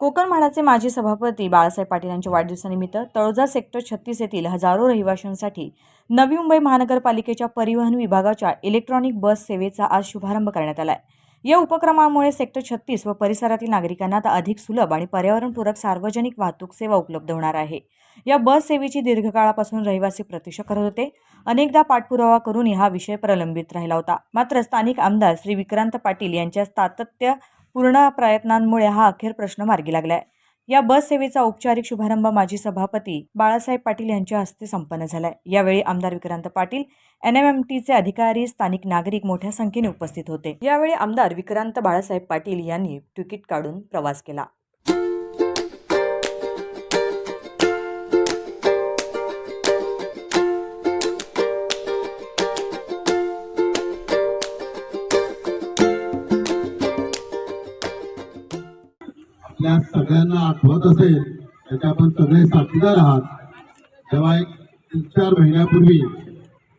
कोकण म्हाडाचे माजी सभापती बाळासाहेब पाटील यांच्या वाढदिवसानिमित्त तळोजा सेक्टर छत्तीस येथील हजारो रहिवाशांसाठी नवी मुंबई महानगरपालिकेच्या परिवहन विभागाच्या इलेक्ट्रॉनिक बस सेवेचा आज शुभारंभ करण्यात आला आहे या उपक्रमामुळे सेक्टर छत्तीस व परिसरातील नागरिकांना आता अधिक सुलभ आणि पर्यावरणपूरक सार्वजनिक वाहतूक सेवा उपलब्ध होणार आहे. या बस सेवेची दीर्घकाळापासून रहिवासी प्रतीक्षा करत होते. अनेकदा पाठपुरावा करून हा विषय प्रलंबित राहिला होता. मात्र स्थानिक आमदार श्री विक्रांत पाटील यांच्या सातत्य पूर्ण प्रयत्नांमुळे हा अखेर प्रश्न मार्गी लागलाय. या बस सेवेचा औपचारिक शुभारंभ माजी सभापती बाळासाहेब पाटील यांच्या हस्ते संपन्न झालाय. यावेळी आमदार Vikrant Patil N M M टीचे अधिकारी स्थानिक नागरिक मोठ्या संख्येने उपस्थित होते. यावेळी आमदार विक्रांत बाळासाहेब पाटील यांनी तिकीट काढून प्रवास केला. आपल्या सगळ्यांना आठवत असेल त्याचे आपण सगळे साक्षीदार आहात. तेव्हा एक तीन चार महिन्यापूर्वी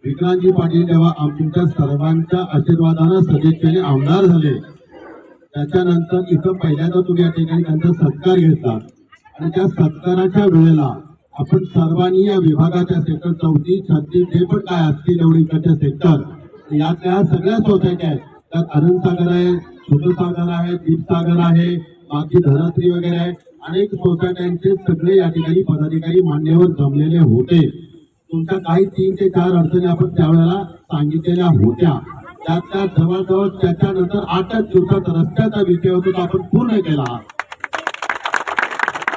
विक्रांतजी पाटील जेव्हा आमच्या सर्वांच्या आशीर्वादानं सदिच्छेने आमदार झाले त्याच्यानंतर इथं पहिल्यांदा तुम्ही या ठिकाणी त्यांचा सत्कार घेतला आणि त्या सत्काराच्या वेळेला आपण सर्वांनी या विभागाच्या सेक्टर चौतीस छत्तीस जे पण काय असतील एवढे इकडच्या सेक्टर यातल्या सगळ्या सोसायट्या आहेत. त्यात आनंद सागर आहे सुखसागर आहे दीपसागर आहे बाकी धनात्री वगैरे आहेत. अनेक सोसायट्यांचे सगळे या ठिकाणी पदाधिकारी मान्यवर जमलेले होते. तुमच्या काही तीन ते चार अडचणी आपण त्यावेळेला सांगितलेल्या होत्या. त्यातल्या जवळजवळ त्याच्यानंतर आठच दिवसात रस्त्याचा विषय होतो तो आपण पूर्ण केला.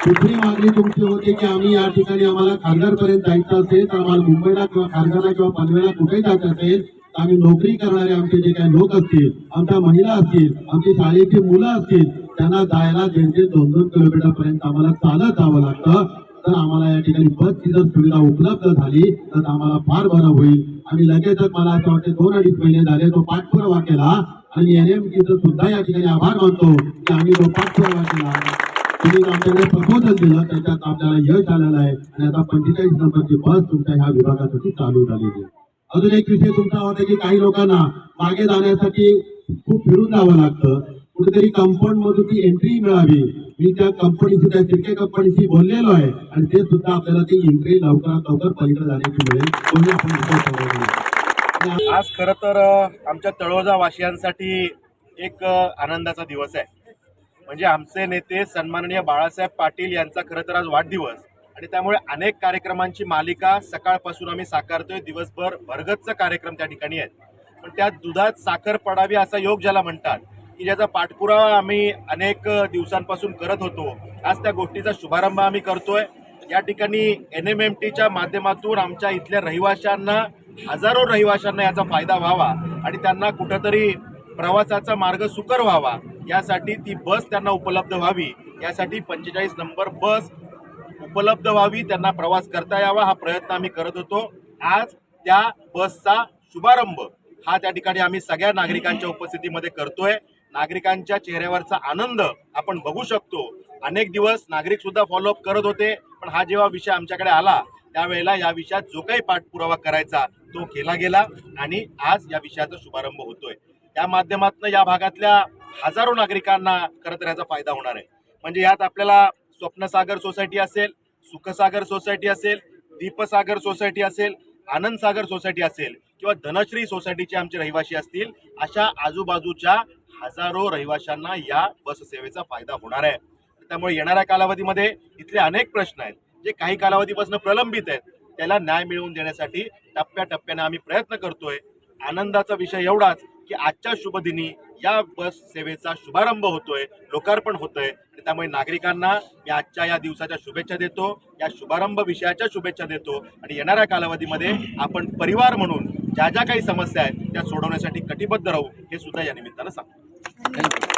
दुसरी मागणी तुमची होती की आम्ही या ठिकाणी आम्हाला खारघर पर्यंत जायचं असेल तर आम्हाला मुंबईला किंवा खारघरला किंवा पनवेला कुठे जायचं असेल तर आम्ही नोकरी करणारे आमचे जे काही लोक असतील आमच्या महिला असतील आमची शाळेची मुलं असतील त्यांना जायला दीड दोन दोन किलोमीटर पर्यंत आम्हाला चालत जावं लागतं. तर आम्हाला या ठिकाणी बसची जर सुविधा उपलब्ध झाली तर आम्हाला फार बरं होईल. आम्ही लगेचच मला असं वाटतं दोन अडीच महिने झाले तो पाठपुरावा केला आणि एन एम सुद्धा या ठिकाणी आभार मानतो की आम्ही तो पाठपुरावा केला तुम्ही आमच्याकडे प्रपोजल दिलं. त्याच्यात आपल्याला यश आलेलं आहे. आणि आता पंचेचाळीस नंबरची बस तुमच्या ह्या विभागासाठी चालू झालेली आहे. अजून एक विषय तुमचा होता की काही लोकांना मागे जाण्यासाठी खूप फिरून जावं लागतं. कुठेतरी कंपाऊंड मधून ती एंट्री मिळावी. मी त्या कंपनीशी त्या शिर्के कंपनीशी बोललेलो आहे. आणि ते सुद्धा आपल्याला ती एंट्री लवकरात लवकर पलीकडे जाण्याची मिळेल आपण आज खरं तर आमच्या तळोजा वासियांसाठी एक आनंदाचा दिवस आहे. म्हणजे आमचे नेते सन्माननीय बाळासाहेब पाटील यांचा खरं तर आज वाढदिवस. आणि त्यामुळे अनेक कार्यक्रमांची मालिका सकाळपासून आम्ही साकारतोय. दिवसभर भरगतचा कार्यक्रम त्या ठिकाणी आहेत. पण त्या दुधात साखर पडावी असा योग ज्याला म्हणतात की ज्याचा पाठपुरावा आम्ही अनेक दिवसांपासून करत होतो. आज त्या गोष्टीचा शुभारंभ आम्ही करतोय. या ठिकाणी एन एम एम टीच्या माध्यमातून आमच्या इथल्या रहिवाशांना हजारो रहिवाशांना याचा फायदा व्हावा आणि त्यांना कुठंतरी प्रवासाचा मार्ग सुकर व्हावा. यासाठी ती बस त्यांना उपलब्ध व्हावी. यासाठी पंचेचाळीस नंबर बस उपलब्ध व्हावी त्यांना प्रवास करता यावा हा प्रयत्न आम्ही करत होतो. आज त्या बसचा शुभारंभ हा त्या ठिकाणी आम्ही सगळ्या नागरिकांच्या उपस्थितीमध्ये करतोय. नागरिकांच्या चेहऱ्यावरचा आनंद आपण बघू शकतो. अनेक दिवस नागरिक सुद्धा फॉलोअप करत होते पण हा जेव्हा विषय आमच्याकडे आला त्यावेळेला या विषयात जो काही पाठपुरावा करायचा तो केला गेला आणि आज या विषयाचा शुभारंभ होतोय. या माध्यमातून या भागातल्या हजारो नागरिकांना खरं तर याचा फायदा होणार आहे. म्हणजे यात आपल्याला स्वप्नसागर सोसायटी असेल सुखसागर सोसायटी असेल दीपसागर सोसायटी असेल आनंद सागर सोसायटी असेल किंवा धनश्री सोसायटीचे आमचे रहिवासी असतील अशा आजूबाजूच्या हजारो रहिवाशांना या बस सेवेचा फायदा होणार आहे. त्यामुळे येणाऱ्या कालावधीमध्ये इथले अनेक प्रश्न आहेत. जे काही कालावधीपासून प्रलंबित आहेत त्याला न्याय मिळवून देण्यासाठी टप्प्याटप्प्याने आम्ही प्रयत्न करतोय. आनंदाचा विषय एवढाच की आजच्या शुभदिनी या बस सेवेचा शुभारंभ होतोय लोकार्पण होतोय. आणि त्यामुळे नागरिकांना मी आजच्या या दिवसाच्या शुभेच्छा देतो या शुभारंभ विषयाच्या शुभेच्छा देतो. आणि येणाऱ्या कालावधीमध्ये आपण परिवार म्हणून ज्या ज्या काही समस्या आहेत त्या सोडवण्यासाठी कटिबद्ध राहू हे सुद्धा या निमित्तानं सांगतो. Thank you.